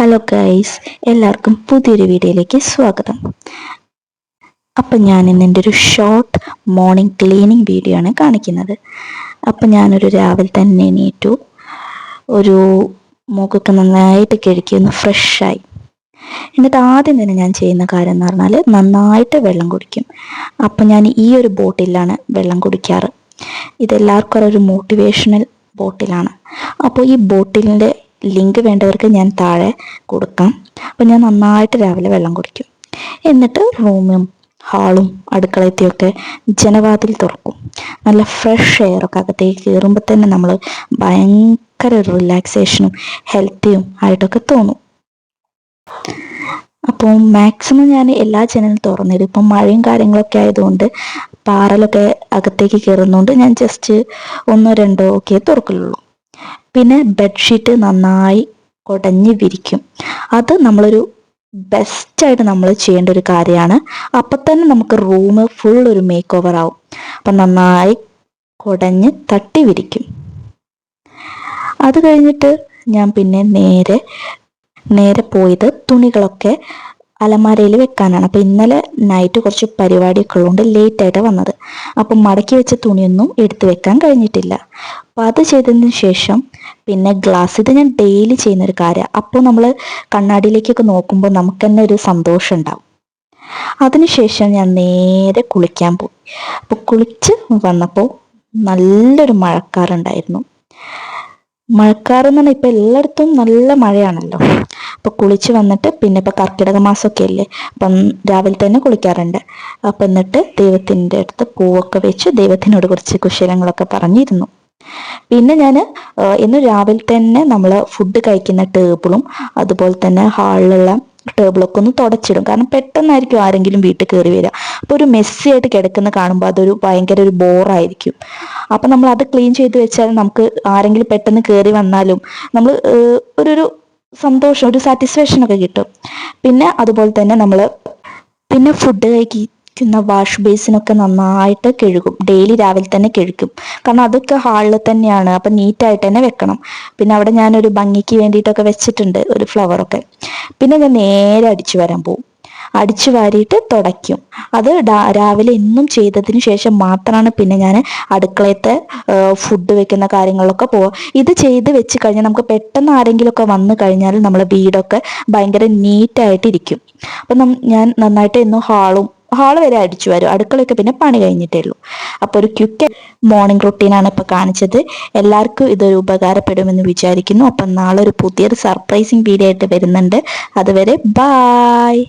Hello guys എല്ലാവർക്കും പുതിയൊരു വീഡിയോയിലേക്ക് സ്വാഗതം. അപ്പം ഞാൻ ഇന്ന് എന്റെ ഒരു ഷോർട്ട് മോർണിംഗ് ക്ലീനിങ് വീഡിയോ ആണ് കാണിക്കുന്നത്. അപ്പം ഞാനൊരു രാവിലെ തന്നെ എണീറ്റു. ഒരു മുഖമൊക്കെ നന്നായിട്ട് കിഴക്കി ഒന്ന് ഫ്രഷായി എന്നിട്ട് ആദ്യം തന്നെ ഞാൻ ചെയ്യുന്ന കാര്യം എന്ന് പറഞ്ഞാൽ നന്നായിട്ട് വെള്ളം കുടിക്കും. അപ്പം ഞാൻ ഈ ഒരു ബോട്ടിലാണ് വെള്ളം കുടിക്കാറ്. ഇതെല്ലാവർക്കും ഒരു മോട്ടിവേഷണൽ ബോട്ടിലാണ്. അപ്പോൾ ഈ ബോട്ടിലിന്റെ ലിങ്ക് വേണ്ടവർക്ക് ഞാൻ താഴെ കൊടുക്കാം. അപ്പം ഞാൻ നന്നായിട്ട് രാവിലെ വെള്ളം കുടിക്കും. എന്നിട്ട് റൂമും ഹാളും അടുക്കളത്തെയൊക്കെ ജനവാതിൽ തുറക്കും. നല്ല ഫ്രഷ് എയറൊക്കെ അകത്തേക്ക് കയറുമ്പോൾ തന്നെ നമ്മൾ ഭയങ്കര റിലാക്സേഷനും ഹെൽത്തിയും ആയിട്ടൊക്കെ തോന്നും. അപ്പോൾ മാക്സിമം ഞാൻ എല്ലാ ജനലും തുറന്നിടും. ഇപ്പം മഴയും കാര്യങ്ങളൊക്കെ ആയതുകൊണ്ട് പാറലൊക്കെ അകത്തേക്ക് കയറുന്നതുകൊണ്ട് ഞാൻ ജസ്റ്റ് ഒന്നോ രണ്ടോ ഒക്കെ തുറക്കുള്ളൂ പിന്നെ ബെഡ്ഷീറ്റ് നന്നായി കുടഞ്ഞ് വിരിക്കും. അത് നമ്മളൊരു ബെസ്റ്റായിട്ട് നമ്മൾ ചെയ്യേണ്ട ഒരു കാര്യമാണ്. അപ്പം തന്നെ നമുക്ക് റൂം ഫുൾ ഒരു മേക്ക് ഓവർ ആവും. അപ്പം നന്നായി കുടഞ്ഞ് തട്ടി വിരിക്കും. അത് കഴിഞ്ഞിട്ട് ഞാൻ പിന്നെ നേരെ നേരെ പോയത് തുണികളൊക്കെ അലമാരയിൽ വെക്കാനാണ്. അപ്പോൾ ഇന്നലെ നൈറ്റ് കുറച്ച് പരിപാടിയൊക്കെ ഉള്ളതുകൊണ്ട് ആയിട്ട് വന്നത്. അപ്പം മടക്കി വെച്ച തുണിയൊന്നും എടുത്തു വെക്കാൻ കഴിഞ്ഞിട്ടില്ല. അപ്പോൾ അത് ചെയ്തതിന് ശേഷം പിന്നെ ഗ്ലാസ് ഇത് ഞാൻ ഡെയിലി ചെയ്യുന്ന ഒരു കാര്യമാണ് അപ്പോൾ നമ്മൾ കണ്ണാടിയിലേക്കൊക്കെ നോക്കുമ്പോൾ നമുക്ക് തന്നെ ഒരു സന്തോഷം ഉണ്ടാവും. അതിനുശേഷം ഞാൻ നേരെ കുളിക്കാൻ പോയി. അപ്പോൾ കുളിച്ച് വന്നപ്പോൾ നല്ലൊരു മഴക്കാറുണ്ടായിരുന്നു. മഴക്കാറെന്ന് പറഞ്ഞാൽ ഇപ്പം എല്ലായിടത്തും നല്ല മഴയാണല്ലോ. അപ്പോൾ കുളിച്ച് വന്നിട്ട് പിന്നെ ഇപ്പൊ കർക്കിടക മാസമൊക്കെ അല്ലേ? അപ്പം രാവിലെ തന്നെ കുളിക്കാറുണ്ട്. അപ്പം എന്നിട്ട് ദൈവത്തിന്റെ അടുത്ത് പൂവൊക്കെ വെച്ച് ദൈവത്തിനോട് കുറച്ച് കുശലങ്ങളൊക്കെ പറഞ്ഞിരുന്നു. പിന്നെ ഞാൻ ഇന്ന് രാവിലെ തന്നെ നമ്മൾ ഫുഡ് കഴിക്കുന്ന ടേബിളും അതുപോലെ തന്നെ ഹാളിലുള്ള ടേബിളൊക്കെ ഒന്ന് തുടച്ചിടും. കാരണം പെട്ടെന്നായിരിക്കും ആരെങ്കിലും വീട്ടിൽ കയറി വരിക. അപ്പോൾ ഒരു മെസ്സി ആയിട്ട് കിടക്കുന്ന കാണുമ്പോൾ അതൊരു ഭയങ്കര ഒരു ബോറായിരിക്കും അപ്പം നമ്മൾ അത് ക്ലീൻ ചെയ്ത് വെച്ചാൽ നമുക്ക് ആരെങ്കിലും പെട്ടെന്ന് കയറി വന്നാലും നമ്മൾ ഒരു ഒരു സന്തോഷം ഒരു സാറ്റിസ്ഫാക്ഷൻ ഒക്കെ കിട്ടും. പിന്നെ അതുപോലെ തന്നെ നമ്മൾ പിന്നെ ഫുഡ് കഴിക്കുന്ന വാഷ് ബേസിനൊക്കെ നന്നായിട്ട് കഴുകും. ഡെയിലി രാവിലെ തന്നെ കഴുകും. കാരണം അതൊക്കെ ഹാളിൽ തന്നെയാണ്. അപ്പം നീറ്റായിട്ട് തന്നെ വെക്കണം. പിന്നെ അവിടെ ഞാനൊരു ഭംഗിക്ക് വേണ്ടിയിട്ടൊക്കെ വെച്ചിട്ടുണ്ട് ഒരു ഫ്ലവറൊക്കെ പിന്നെ ഞാൻ നേരെ അടിച്ചു വരാൻ പോകും അടിച്ചു വാരിയിട്ട് തുടയ്ക്കും. അത് രാവിലെ എന്നും ചെയ്തതിന് ശേഷം മാത്രമാണ് പിന്നെ ഞാൻ അടുക്കളയത്തെ ഫുഡ് വെക്കുന്ന കാര്യങ്ങളിലൊക്കെ പോവുക ഇത് ചെയ്ത് വെച്ച് കഴിഞ്ഞാൽ നമുക്ക് പെട്ടെന്ന് ആരെങ്കിലുമൊക്കെ വന്നു കഴിഞ്ഞാൽ നമ്മളെ വീടൊക്കെ ഭയങ്കര നീറ്റായിട്ടിരിക്കും അപ്പം ഞാൻ നന്നായിട്ട് എന്നും ഹാളും ഹാൾ വരെ അടിച്ചു വരും. അടുക്കളയൊക്കെ പിന്നെ പണി കഴിഞ്ഞിട്ടേ ഉള്ളൂ. അപ്പോൾ ഒരു ക്യുക്ക് മോർണിംഗ് റുട്ടീനാണ് ഇപ്പോൾ കാണിച്ചത്. എല്ലാവർക്കും ഇതൊരു ഉപകാരപ്പെടുമെന്ന് വിചാരിക്കുന്നു. അപ്പം നാളെ ഒരു പുതിയൊരു സർപ്രൈസിങ് വീഡിയോ ആയിട്ട് വരുന്നുണ്ട്. അതുവരെ ബായ്